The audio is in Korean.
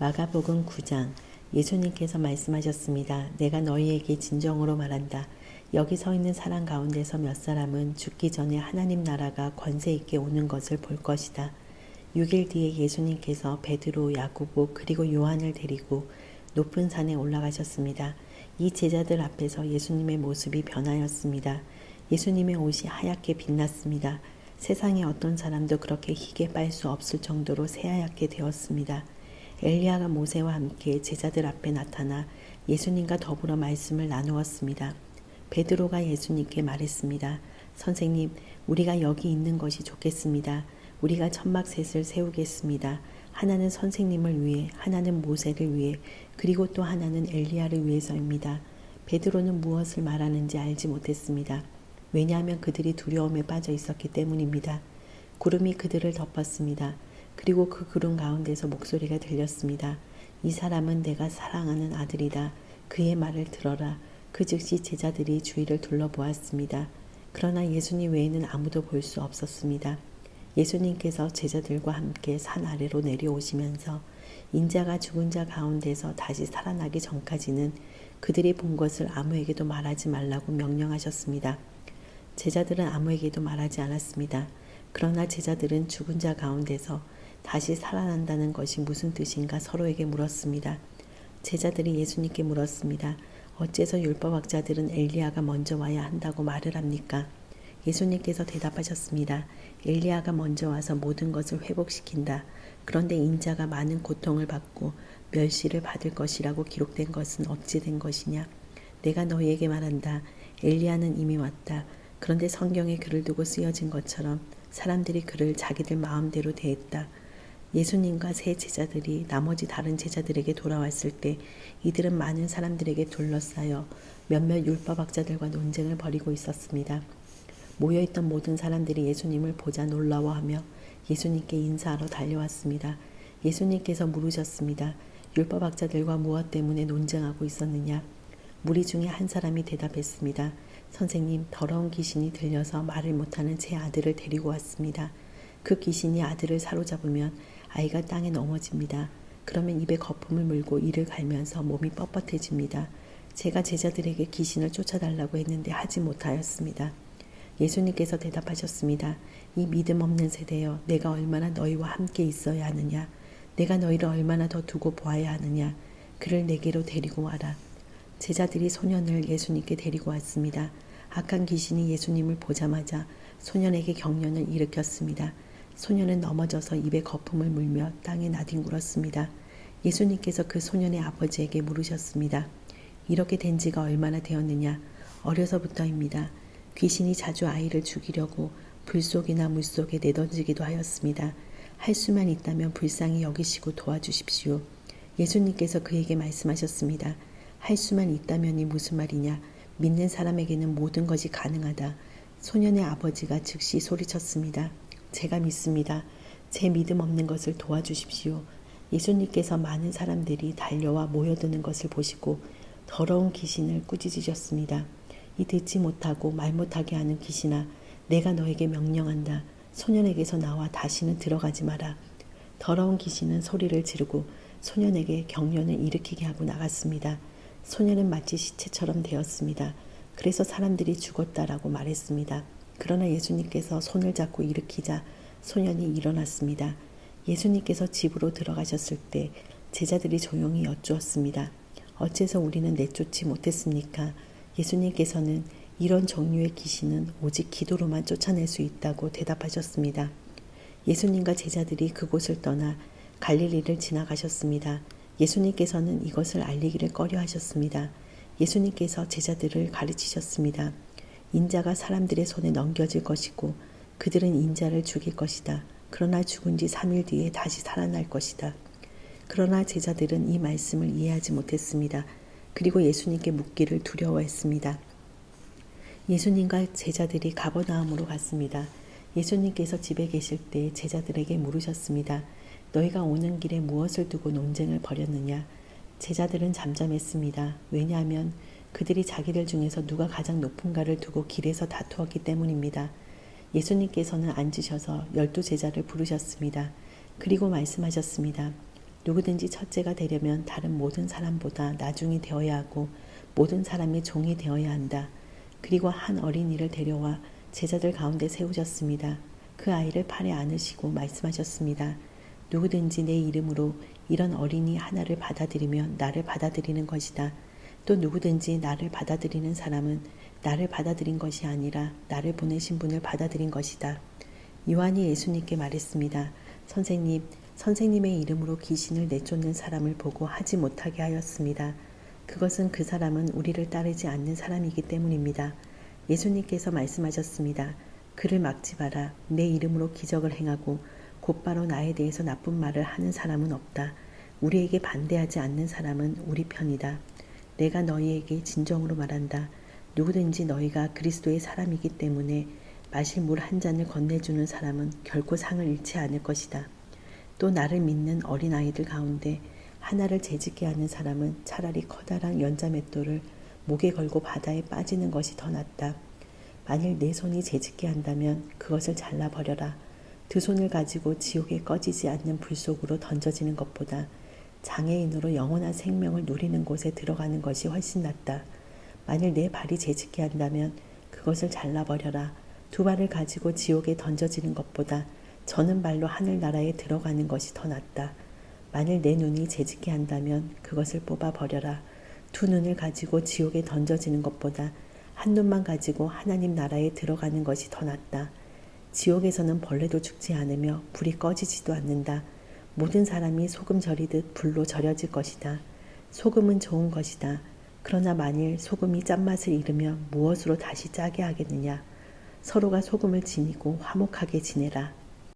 마가복음 9장 예수님께서 말씀하셨습니다. 내가 너희에게 진정으로 말한다. 여기 서 있는 사람 가운데서 몇 사람은 죽기 전에 하나님 나라가 권세 있게 오는 것을 볼 것이다. 6일 뒤에 예수님께서 베드로, 야고보 그리고 요한을 데리고 높은 산에 올라가셨습니다. 이 제자들 앞에서 예수님의 모습이 변하였습니다. 예수님의 옷이 하얗게 빛났습니다. 세상에 어떤 사람도 그렇게 희게 빨 수 없을 정도로 새하얗게 되었습니다. 엘리야가 모세와 함께 제자들 앞에 나타나 예수님과 더불어 말씀을 나누었습니다. 베드로가 예수님께 말했습니다. 선생님, 우리가 여기 있는 것이 좋겠습니다. 우리가 천막셋을 세우겠습니다. 하나는 선생님을 위해, 하나는 모세를 위해, 그리고 또 하나는 엘리야를 위해서입니다. 베드로는 무엇을 말하는지 알지 못했습니다. 왜냐하면 그들이 두려움에 빠져 있었기 때문입니다. 구름이 그들을 덮었습니다. 그리고 그 구름 가운데서 목소리가 들렸습니다. 이 사람은 내가 사랑하는 아들이다. 그의 말을 들어라. 그 즉시 제자들이 주위를 둘러보았습니다. 그러나 예수님 외에는 아무도 볼 수 없었습니다. 예수님께서 제자들과 함께 산 아래로 내려오시면서 인자가 죽은 자 가운데서 다시 살아나기 전까지는 그들이 본 것을 아무에게도 말하지 말라고 명령하셨습니다. 제자들은 아무에게도 말하지 않았습니다. 그러나 제자들은 죽은 자 가운데서 다시 살아난다는 것이 무슨 뜻인가 서로에게 물었습니다. 제자들이 예수님께 물었습니다. 어째서 율법학자들은 엘리야가 먼저 와야 한다고 말을 합니까? 예수님께서 대답하셨습니다. 엘리야가 먼저 와서 모든 것을 회복시킨다. 그런데 인자가 많은 고통을 받고 멸시를 받을 것이라고 기록된 것은 어찌 된 것이냐? 내가 너희에게 말한다. 엘리야는 이미 왔다. 그런데 성경에 글을 두고 쓰여진 것처럼 사람들이 그를 자기들 마음대로 대했다. 예수님과 세 제자들이 나머지 다른 제자들에게 돌아왔을 때 이들은 많은 사람들에게 둘러싸여 몇몇 율법학자들과 논쟁을 벌이고 있었습니다. 모여있던 모든 사람들이 예수님을 보자 놀라워하며 예수님께 인사하러 달려왔습니다. 예수님께서 물으셨습니다. 율법학자들과 무엇 때문에 논쟁하고 있었느냐? 무리 중에 한 사람이 대답했습니다. 선생님, 더러운 귀신이 들려서 말을 못하는 제 아들을 데리고 왔습니다. 그 귀신이 아들을 사로잡으면 아이가 땅에 넘어집니다. 그러면 입에 거품을 물고 이를 갈면서 몸이 뻣뻣해집니다. 제가 제자들에게 귀신을 쫓아달라고 했는데 하지 못하였습니다. 예수님께서 대답하셨습니다. 이 믿음 없는 세대여, 내가 얼마나 너희와 함께 있어야 하느냐? 내가 너희를 얼마나 더 두고 보아야 하느냐? 그를 내게로 데리고 와라. 제자들이 소년을 예수님께 데리고 왔습니다. 악한 귀신이 예수님을 보자마자 소년에게 경련을 일으켰습니다. 소년은 넘어져서 입에 거품을 물며 땅에 나뒹굴었습니다. 예수님께서 그 소년의 아버지에게 물으셨습니다. 이렇게 된 지가 얼마나 되었느냐? 어려서부터입니다. 귀신이 자주 아이를 죽이려고 불 속이나 물 속에 내던지기도 하였습니다. 할 수만 있다면 불쌍히 여기시고 도와주십시오. 예수님께서 그에게 말씀하셨습니다. 할 수만 있다면이 무슨 말이냐? 믿는 사람에게는 모든 것이 가능하다. 소년의 아버지가 즉시 소리쳤습니다. 제가 믿습니다. 제 믿음 없는 것을 도와주십시오. 예수님께서 많은 사람들이 달려와 모여드는 것을 보시고 더러운 귀신을 꾸짖으셨습니다. 이 듣지 못하고 말 못하게 하는 귀신아, 내가 너에게 명령한다. 소년에게서 나와 다시는 들어가지 마라. 더러운 귀신은 소리를 지르고 소년에게 경련을 일으키게 하고 나갔습니다. 소년은 마치 시체처럼 되었습니다. 그래서 사람들이 죽었다라고 말했습니다. 그러나 예수님께서 손을 잡고 일으키자 소년이 일어났습니다. 예수님께서 집으로 들어가셨을 때 제자들이 조용히 여쭈었습니다. 어째서 우리는 내쫓지 못했습니까? 예수님께서는 이런 종류의 귀신은 오직 기도로만 쫓아낼 수 있다고 대답하셨습니다. 예수님과 제자들이 그곳을 떠나 갈릴리를 지나가셨습니다. 예수님께서는 이것을 알리기를 꺼려 하셨습니다. 예수님께서 제자들을 가르치셨습니다. 인자가 사람들의 손에 넘겨질 것이고 그들은 인자를 죽일 것이다. 그러나 죽은 지 3일 뒤에 다시 살아날 것이다. 그러나 제자들은 이 말씀을 이해하지 못했습니다. 그리고 예수님께 묻기를 두려워했습니다. 예수님과 제자들이 가버나움으로 갔습니다. 예수님께서 집에 계실 때 제자들에게 물으셨습니다. 너희가 오는 길에 무엇을 두고 논쟁을 벌였느냐? 제자들은 잠잠했습니다. 왜냐하면 그들이 자기들 중에서 누가 가장 높은가를 두고 길에서 다투었기 때문입니다. 예수님께서는 앉으셔서 열두 제자를 부르셨습니다. 그리고 말씀하셨습니다. 누구든지 첫째가 되려면 다른 모든 사람보다 나중이 되어야 하고 모든 사람이 종이 되어야 한다. 그리고 한 어린이를 데려와 제자들 가운데 세우셨습니다. 그 아이를 팔에 안으시고 말씀하셨습니다. 누구든지 내 이름으로 이런 어린이 하나를 받아들이면 나를 받아들이는 것이다. 또 누구든지 나를 받아들이는 사람은 나를 받아들인 것이 아니라 나를 보내신 분을 받아들인 것이다. 요한이 예수님께 말했습니다. 선생님, 선생님의 이름으로 귀신을 내쫓는 사람을 보고 하지 못하게 하였습니다. 그것은 그 사람은 우리를 따르지 않는 사람이기 때문입니다. 예수님께서 말씀하셨습니다. 그를 막지 마라. 내 이름으로 기적을 행하고 곧바로 나에 대해서 나쁜 말을 하는 사람은 없다. 우리에게 반대하지 않는 사람은 우리 편이다. 내가 너희에게 진정으로 말한다. 누구든지 너희가 그리스도의 사람이기 때문에 마실 물 한 잔을 건네주는 사람은 결코 상을 잃지 않을 것이다. 또 나를 믿는 어린아이들 가운데 하나를 재짓게 하는 사람은 차라리 커다란 연자맷돌을 목에 걸고 바다에 빠지는 것이 더 낫다. 만일 내 손이 재짓게 한다면 그것을 잘라버려라. 두 손을 가지고 지옥에 꺼지지 않는 불 속으로 던져지는 것보다 장애인으로 영원한 생명을 누리는 곳에 들어가는 것이 훨씬 낫다. 만일 내 발이 재짓게 한다면 그것을 잘라버려라. 두 발을 가지고 지옥에 던져지는 것보다 저는 발로 하늘나라에 들어가는 것이 더 낫다. 만일 내 눈이 재짓게 한다면 그것을 뽑아 버려라. 두 눈을 가지고 지옥에 던져지는 것보다 한 눈만 가지고 하나님 나라에 들어가는 것이 더 낫다. 지옥에서는 벌레도 죽지 않으며 불이 꺼지지도 않는다. 모든 사람이 소금 절이듯 불로 절여질 것이다. 소금은 좋은 것이다. 그러나 만일 소금이 짠맛을 잃으면 무엇으로 다시 짜게 하겠느냐? 서로가 소금을 지니고 화목하게 지내라.